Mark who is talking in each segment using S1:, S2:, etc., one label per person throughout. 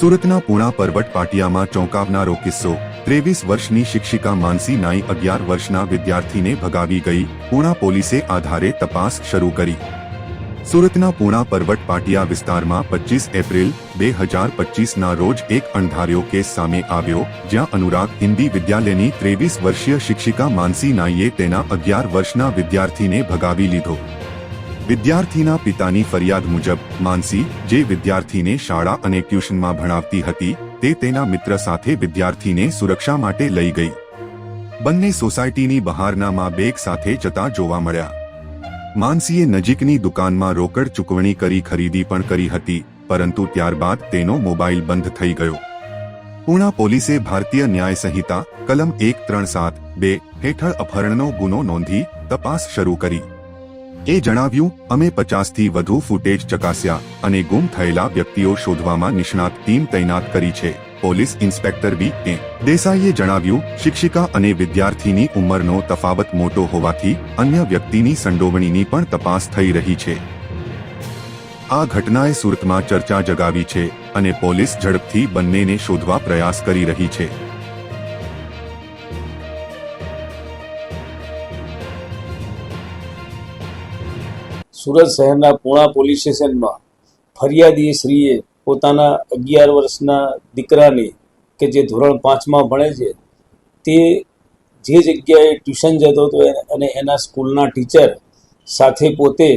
S1: સુરતના પૂણા પરબટ પાટિયામાં ચોંકાવનારો કિસ્સો. ત્રેવીસ વર્ષની શિક્ષિકા માનસી નાઈ અગિયાર વર્ષના વિદ્યાર્થીને ભગાવી ગઈ. પૂણા પોલીસે આધારે તપાસ શરૂ કરી. સુરતના પૂણા પરબટ પાટિયા વિસ્તારમાં પચીસ એપ્રિલ બે હજાર પચીસના રોજ એક અણધાર્યો કેસ સામે આવ્યો, જ્યાં અનુરાગ હિન્દી વિદ્યાલયની ત્રેવીસ વર્ષીય શિક્ષિકા માનસી નાઈએ તેના અગિયાર વર્ષના વિદ્યાર્થીને ભગાવી લીધો. વિદ્યાર્થીના પિતાની ફરિયાદ મુજબ, માનસી, જે વિદ્યાર્થીને શાળા અને ટ્યુશનમાં ભણાવતી હતી, તે તેના મિત્ર સાથે વિદ્યાર્થીને સુરક્ષા માટે લઈ ગઈ. બંને સોસાયટીની બહારના માં બેગ સાથે જતા જોવા મળ્યા. માનસીએ નજીકની દુકાનમાં રોકડ ચૂકવણી કરી ખરીદી પણ કરી હતી, પરંતુ ત્યારબાદ તેનો મોબાઈલ બંધ થઈ ગયો. પૂણા પોલીસે ભારતીય ન્યાય સંહિતા, કલમ એક ત્રણ સાત બે, હેઠળ અપહરણનો ગુનો નોંધી તપાસ શરૂ કરી. એ જણાવ્યું, અમે પચાસથી વધુ ફૂટેજ ચકાસ્યા અને ગુમ થયેલા વ્યક્તિઓ શોધવામાં નિષ્ણાત ટીમ તૈનાત કરી છે, પોલીસ ઇન્સ્પેક્ટર બી એ દેસાઈએ જણાવ્યું, શિક્ષિકા અને વિદ્યાર્થીની ઉંમરનો તફાવત મોટો હોવાથી અન્ય વ્યક્તિની સંડોવણીની પણ તપાસ થઈ રહી છે. આ ઘટનાએ સુરતમાં ચર્ચા જગાવી છે અને પોલીસ ઝડપથી બંનેને શોધવા પ્રયાસ કરી રહી છે.
S2: સુરત શહેરના પૂણા પોલીસ સ્ટેશનમાં ફરિયાદી શ્રીએ પોતાના અગિયાર વર્ષના દીકરાને કે જે ધોરણ પાંચમાં ભણે છે, તે જે જગ્યાએ ટ્યુશન જતો હતો અને એના સ્કૂલના ટીચર સાથે પોતે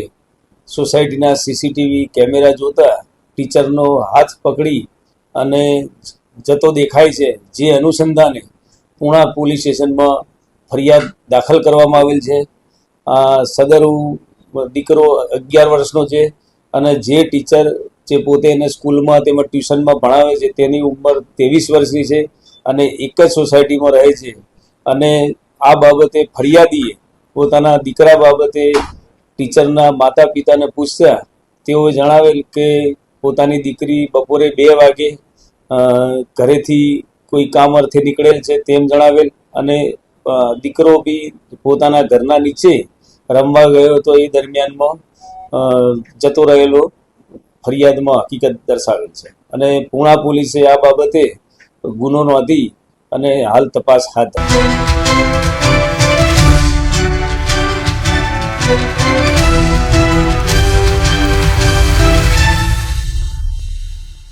S2: સોસાયટીના સીસીટીવી કેમેરા જોતા ટીચરનો હાથ પકડી અને જતો દેખાય છે, જે અનુસંધાને પૂણા પોલીસ સ્ટેશનમાં ફરિયાદ દાખલ કરવામાં આવેલ છે. સદરુ દીકરો અગિયાર વર્ષનો છે અને જે ટીચર જે પોતે એને સ્કૂલમાં તેમજ ટ્યુશનમાં ભણાવે છે, તેની ઉંમર ત્રેવીસ વર્ષની છે અને એક જ સોસાયટીમાં રહે છે. અને આ બાબતે ફરિયાદીએ પોતાના દીકરા બાબતે ટીચરના માતા પિતાને પૂછ્યા. તેઓએ જણાવેલ કે પોતાની દીકરી બપોરે બે વાગે ઘરેથી કોઈ કામ અર્થે નીકળેલ છે તેમ જણાવેલ અને દીકરો બી પોતાના ઘરના નીચે રમવા ગયો હતો એ દરમિયાનમાં જતો રહેલો ફરિયાદમાં હકીકત દર્શાવેલ છે. અને પૂણા પોલીસે આ બાબતે ગુનો નોંધી અને હાલ તપાસ હાથ ધરી.